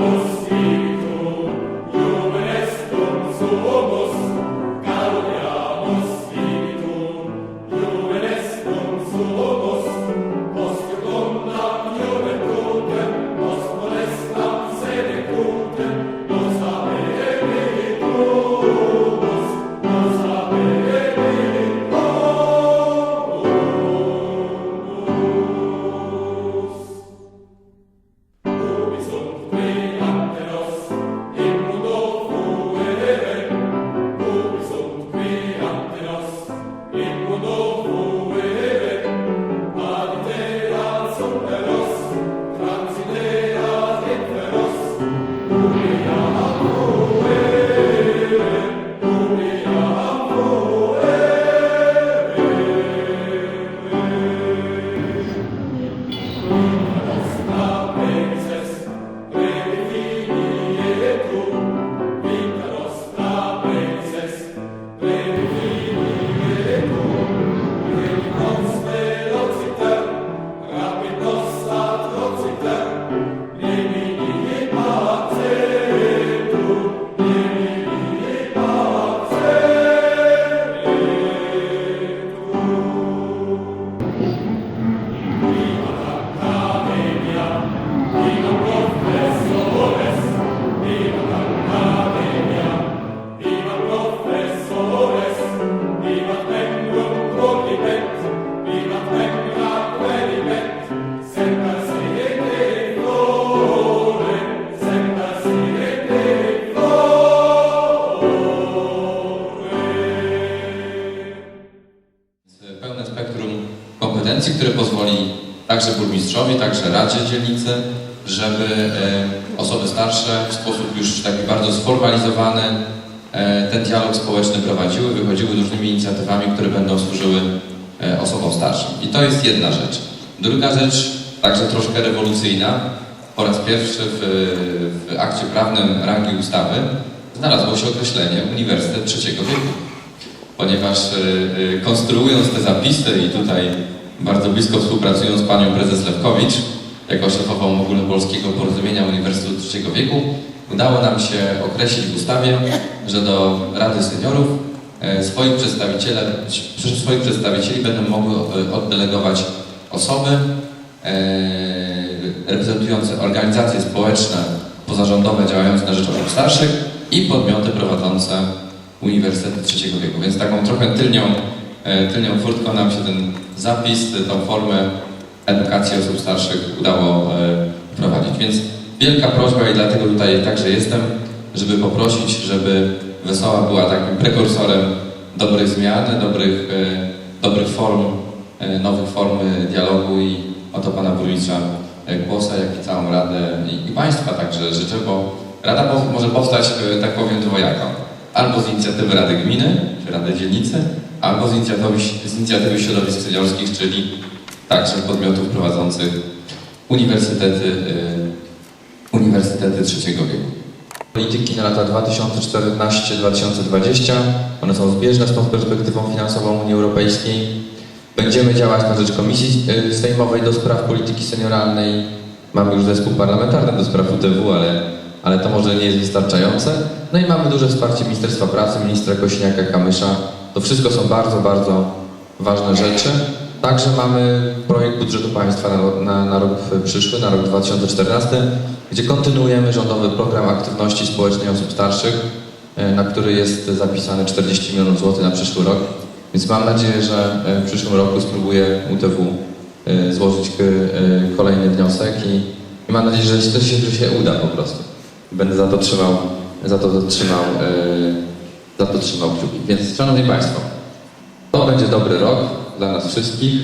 todos. Także burmistrzowi, także Radzie Dzielnicy, żeby e, osoby starsze w sposób już taki bardzo sformalizowany e, ten dialog społeczny prowadziły, wychodziły różnymi inicjatywami, które będą służyły e, osobom starszym. I to jest jedna rzecz. Druga rzecz, także troszkę rewolucyjna, po raz pierwszy w, w akcie prawnym rangi ustawy znalazło się określenie Uniwersytet Trzeciego Wieku ponieważ konstruując te zapisy i tutaj bardzo blisko współpracując z panią prezes Lewkowicz, jako szefową ogólnopolskiego porozumienia Uniwersytetu III wieku, udało nam się określić w ustawie, że do Rady Seniorów e, swoich, przedstawiciele, swoich przedstawicieli będą mogły e, oddelegować osoby e, reprezentujące organizacje społeczne, pozarządowe działające na rzecz osób starszych i podmioty prowadzące Uniwersytetu Trzeciego Wieku. Więc taką trochę tylnią, tylnią furtką nam się ten zapis, tą formę edukacji osób starszych udało e, wprowadzić. Więc wielka prośba i dlatego tutaj także jestem, żeby poprosić, żeby Wesoła była takim prekursorem dobrych zmian, dobrych, e, dobrych form, e, nowych form dialogu i o to Pana Burmistrza Głosa, jak i całą Radę i, i Państwa także życzę, bo Rada może powstać, tak powiem, dwojako albo z inicjatywy Rady Gminy, czy Rady Dzielnicy, albo z inicjatywy, z inicjatywy środowisk seniorskich, czyli także podmiotów prowadzących uniwersytety, y, uniwersytety trzeciego wieku. Polityki na lata 2014-2020. One są zbieżne z tą perspektywą finansową Unii Europejskiej. Będziemy działać na rzecz Komisji y, Sejmowej do spraw polityki senioralnej. Mamy już zespół parlamentarny do spraw UTW, ale, ale to może nie jest wystarczające. No i mamy duże wsparcie Ministerstwa Pracy, ministra Kośniaka-Kamysza. To wszystko są bardzo, bardzo ważne rzeczy. Także mamy projekt budżetu państwa na, na, na rok przyszły, na rok 2014, gdzie kontynuujemy rządowy program aktywności społecznej osób starszych, e, na który jest zapisane 40 milionów złotych na przyszły rok. Więc mam nadzieję, że e, w przyszłym roku spróbuję UTW e, złożyć kolejny wniosek i, i mam nadzieję, że to się, że się uda po prostu. Będę za to trzymał, za to trzymał, za to trzymał kciuki. Więc Szanowni Państwo, to będzie dobry rok dla nas wszystkich.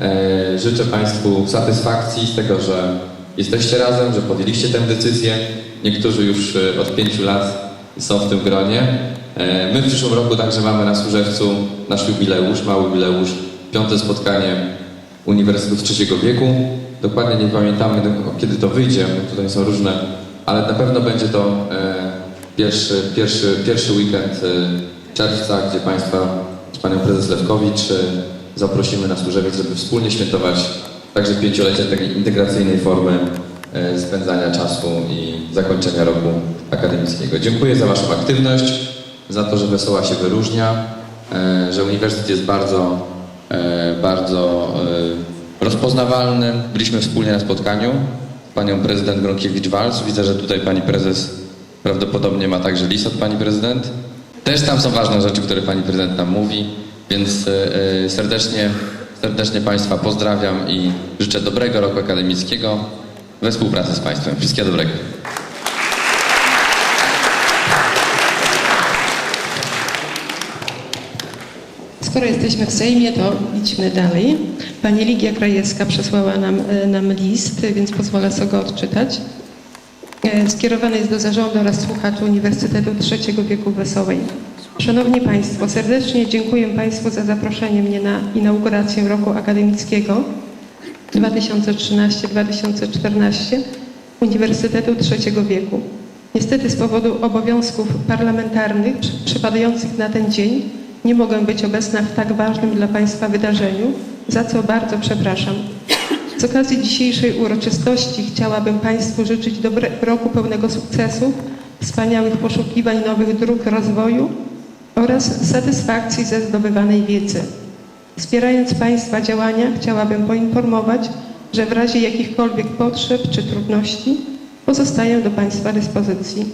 E, Życzę Państwu satysfakcji z tego, że jesteście razem, że podjęliście tę decyzję. Niektórzy już e, od pięciu lat są w tym gronie. E, My w przyszłym roku także mamy na Służewcu nasz jubileusz, mały jubileusz, piąte spotkanie Uniwersytetu Trzeciego Wieku. Dokładnie nie pamiętamy, kiedy to wyjdzie, tutaj są różne, ale na pewno będzie to pierwszy, pierwszy, pierwszy weekend e, czerwca, gdzie Państwa z Panią Prezes Lewkowicz e, zaprosimy na Służewiec, żeby wspólnie świętować także pięciolecie takiej integracyjnej formy e, spędzania czasu i zakończenia roku akademickiego. Dziękuję za Waszą aktywność, za to, że Wesoła się wyróżnia, że uniwersytet jest bardzo, bardzo rozpoznawalny. Byliśmy wspólnie na spotkaniu z panią prezydent Gronkiewicz-Walc. Widzę, że tutaj pani prezes prawdopodobnie ma także list od pani prezydent. Też tam są ważne rzeczy, które pani prezydent nam mówi, więc e, e, serdecznie, serdecznie Państwa pozdrawiam i życzę dobrego roku akademickiego we współpracy z Państwem. Wszystkiego dobrego. Skoro jesteśmy w Sejmie, to idźmy dalej. Pani Ligia Krajewska przesłała nam, e, nam list, więc pozwolę sobie go odczytać. E, Skierowany jest do zarządu oraz słuchaczy Uniwersytetu Trzeciego Wieku Wesołej. Szanowni Państwo, serdecznie dziękuję Państwu za zaproszenie mnie na inaugurację roku akademickiego 2013-2014 Uniwersytetu Trzeciego Wieku. Niestety z powodu obowiązków parlamentarnych przy- przypadających na ten dzień nie mogę być obecna w tak ważnym dla Państwa wydarzeniu, za co bardzo przepraszam. Z okazji dzisiejszej uroczystości chciałabym Państwu życzyć dobrego roku pełnego sukcesów, wspaniałych poszukiwań nowych dróg rozwoju oraz satysfakcji ze zdobywanej wiedzy. Wspierając Państwa działania, chciałabym poinformować, że w razie jakichkolwiek potrzeb czy trudności pozostaję do Państwa dyspozycji.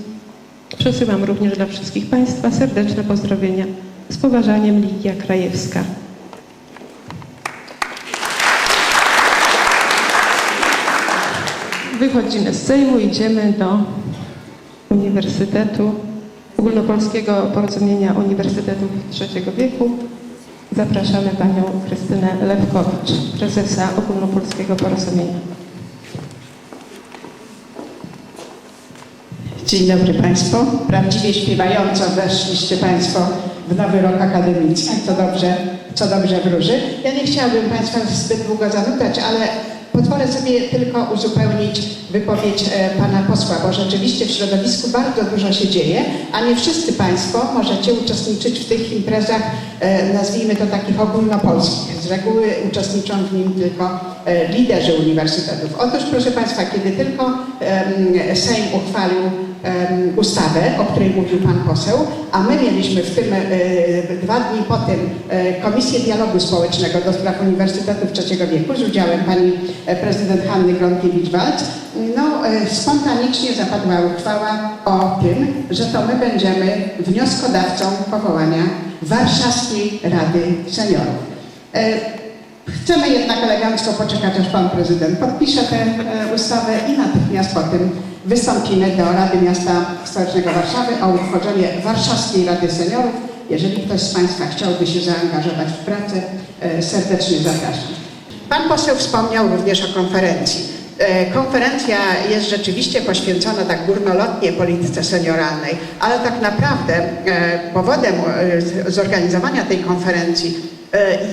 Przesyłam również dla wszystkich Państwa serdeczne pozdrowienia. Z poważaniem Ligia Krajewska. Wychodzimy z Sejmu, idziemy do Uniwersytetu Ogólnopolskiego Porozumienia Uniwersytetów Trzeciego Wieku. Zapraszamy Panią Krystynę Lewkowicz, prezesa Ogólnopolskiego Porozumienia. Dzień dobry Państwu. Prawdziwie śpiewająco weszliście Państwo w nowy rok akademicki, co dobrze, co dobrze wróży. Ja nie chciałabym Państwa zbyt długo zanudzać, ale pozwolę sobie tylko uzupełnić wypowiedź e, Pana posła, bo rzeczywiście w środowisku bardzo dużo się dzieje, a nie wszyscy Państwo możecie uczestniczyć w tych imprezach, e, nazwijmy to takich ogólnopolskich. Z reguły uczestniczą w nim tylko e, liderzy uniwersytetów. Otóż proszę Państwa, kiedy tylko Sejm uchwalił ustawę, o której mówił Pan poseł, a my mieliśmy w tym, e, dwa dni po tym e, Komisję Dialogu Społecznego do spraw Uniwersytetów Trzeciego Wieku z udziałem Pani e, Prezydent Hanny Gronkiewicz-Walc, no spontanicznie zapadła uchwała o tym, że to my będziemy wnioskodawcą powołania Warszawskiej Rady Seniorów. Chcemy jednak elegancko poczekać, aż Pan Prezydent podpisze tę e, ustawę i natychmiast potem wystąpimy do Rady Miasta Stołecznego Warszawy o utworzenie Warszawskiej Rady Seniorów. Jeżeli ktoś z Państwa chciałby się zaangażować w pracę, e, serdecznie zapraszam. Pan poseł wspomniał również o konferencji. E, Konferencja jest rzeczywiście poświęcona tak górnolotnie polityce senioralnej, ale tak naprawdę powodem zorganizowania tej konferencji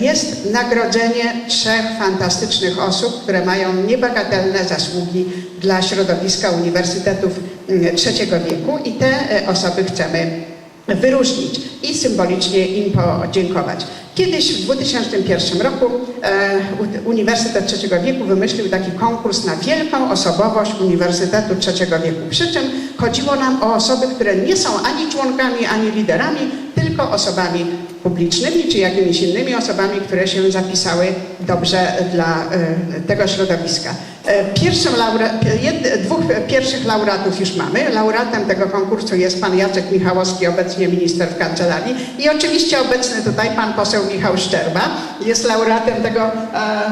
jest nagrodzenie trzech fantastycznych osób, które mają niebagatelne zasługi dla środowiska uniwersytetów mm, trzeciego wieku i te e, osoby chcemy wyróżnić i symbolicznie im podziękować. Kiedyś w 2001 roku e, Uniwersytet Trzeciego Wieku wymyślił taki konkurs na wielką osobowość Uniwersytetu Trzeciego Wieku. Przy czym chodziło nam o osoby, które nie są ani członkami, ani liderami, tylko osobami publicznymi czy jakimiś innymi osobami, które się zapisały dobrze dla e, tego środowiska. E, Pierwszym laure, jed, dwóch pierwszych laureatów już mamy. Laureatem tego konkursu jest pan Jacek Michałowski, obecnie minister w kancelarii i oczywiście obecny tutaj pan poseł Michał Szczerba. Jest laureatem tego e,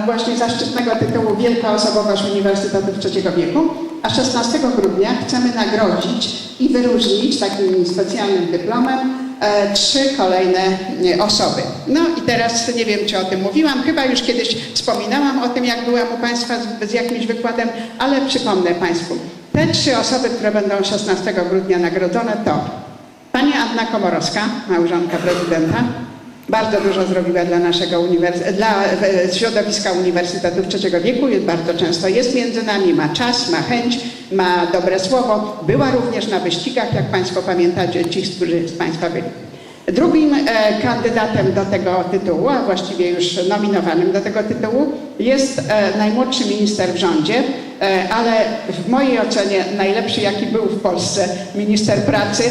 właśnie zaszczytnego tytułu Wielka Osobowość Uniwersytetów Trzeciego Wieku. A 16 grudnia chcemy nagrodzić i wyróżnić takim specjalnym dyplomem trzy kolejne e, osoby. No i teraz nie wiem, czy o tym mówiłam, chyba już kiedyś wspominałam o tym, jak byłam u Państwa z, z jakimś wykładem, ale przypomnę Państwu. Te trzy osoby, które będą 16 grudnia nagrodzone to Pani Anna Komorowska, małżonka prezydenta, bardzo dużo zrobiła dla naszego uniwers- dla e, środowiska uniwersytetów trzeciego wieku, bardzo często jest między nami, ma czas, ma chęć, ma dobre słowo. Była również na wyścigach, jak Państwo pamiętacie, ci, którzy z Państwa byli. Drugim e, kandydatem do tego tytułu, a właściwie już nominowanym do tego tytułu, jest e, najmłodszy minister w rządzie, e, ale w mojej ocenie najlepszy, jaki był w Polsce minister pracy,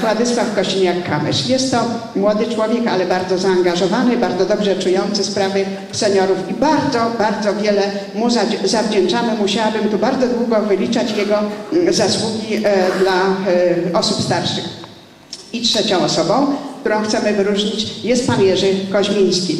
Władysław Kosiniak-Kamysz. Jest to młody człowiek, ale bardzo zaangażowany, bardzo dobrze czujący sprawy seniorów i bardzo, bardzo wiele mu zawdzięczamy. Musiałabym tu bardzo długo wyliczać jego mm, zasługi dla osób starszych. I trzecią osobą, którą chcemy wyróżnić, jest pan Jerzy Koźmiński.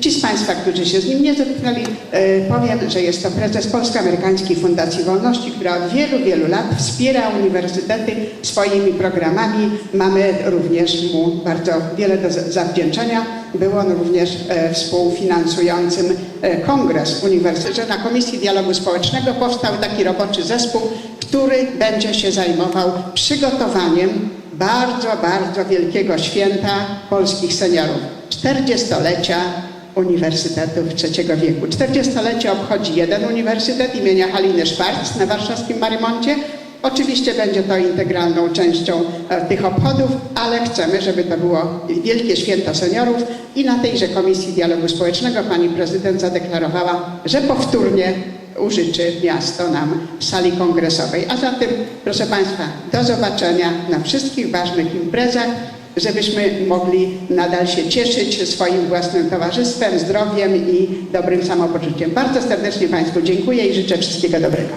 Ci z Państwa, którzy się z nim nie zetknęli, e, powiem, że jest to prezes Polsko-Amerykańskiej Fundacji Wolności, która od wielu, wielu lat wspiera uniwersytety swoimi programami. Mamy również mu bardzo wiele do za- zawdzięczenia. Był on również e, współfinansującym e, kongres uniwersytetu. Na Komisji Dialogu Społecznego powstał taki roboczy zespół, który będzie się zajmował przygotowaniem bardzo, bardzo wielkiego święta polskich seniorów. 40-lecia Uniwersytetów Trzeciego Wieku. 40-lecie obchodzi jeden uniwersytet imienia Haliny Szwarc na warszawskim Marymoncie. Oczywiście będzie to integralną częścią e, tych obchodów, ale chcemy, żeby to było wielkie święto seniorów i na tejże Komisji Dialogu Społecznego pani prezydent zadeklarowała, że powtórnie użyczy miasto nam sali kongresowej. A zatem, proszę Państwa, do zobaczenia na wszystkich ważnych imprezach, żebyśmy mogli nadal się cieszyć swoim własnym towarzystwem, zdrowiem i dobrym samopoczuciem. Bardzo serdecznie Państwu dziękuję i życzę wszystkiego dobrego.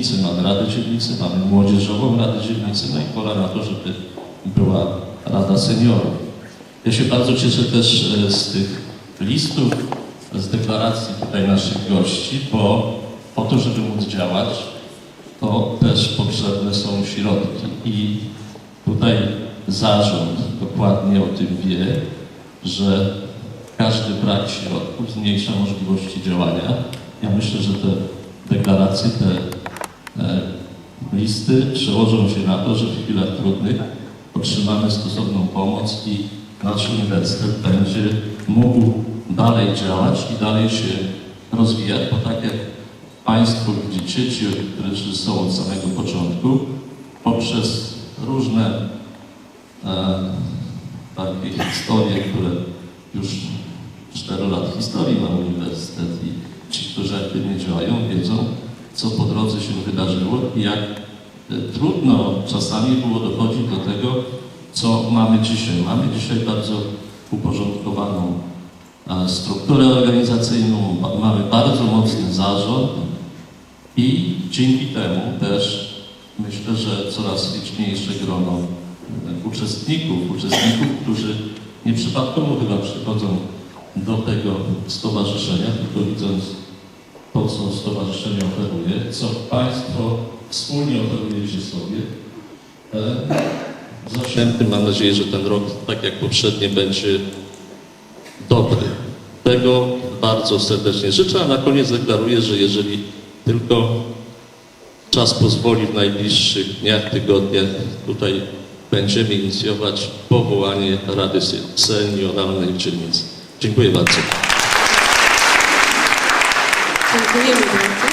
Dzielnicy, mamy Radę Dzielnicy, mamy Młodzieżową Radę Dzielnicy, no i pora na to, żeby była Rada Seniorów. Ja się bardzo cieszę też e, z tych listów, z deklaracji tutaj naszych gości, bo po to, żeby móc działać, to też potrzebne są środki i tutaj zarząd dokładnie o tym wie, że każdy brak środków zmniejsza możliwości działania. Ja myślę, że te deklaracje, te listy przełożą się na to, że w chwilach trudnych otrzymamy stosowną pomoc i nasz uniwersytet będzie mógł dalej działać i dalej się rozwijać, bo tak jak Państwo widzicie, ci, którzy są od samego początku, poprzez różne e, takie historie, które już 4 lat historii ma uniwersytet i ci, którzy aktywnie działają, wiedzą, co po drodze się wydarzyło i jak e, trudno czasami było dochodzić do tego, co mamy dzisiaj. Mamy dzisiaj bardzo uporządkowaną e, strukturę organizacyjną, mamy bardzo mocny zarząd i dzięki temu też myślę, że coraz liczniejsze grono e, uczestników, uczestników, którzy nieprzypadkowo chyba przychodzą do tego stowarzyszenia, tylko widząc to, co stowarzyszenie oferuje, co Państwo wspólnie oferujecie sobie. E, zastępnym mam nadzieję, że ten rok, tak jak poprzednie, będzie dobry. Tego bardzo serdecznie życzę, a na koniec deklaruję, że jeżeli tylko czas pozwoli w najbliższych dniach, tygodniach, tutaj będziemy inicjować powołanie Rady Senioralnej w dzielnicy. Dziękuję bardzo. Dziękujemy bardzo.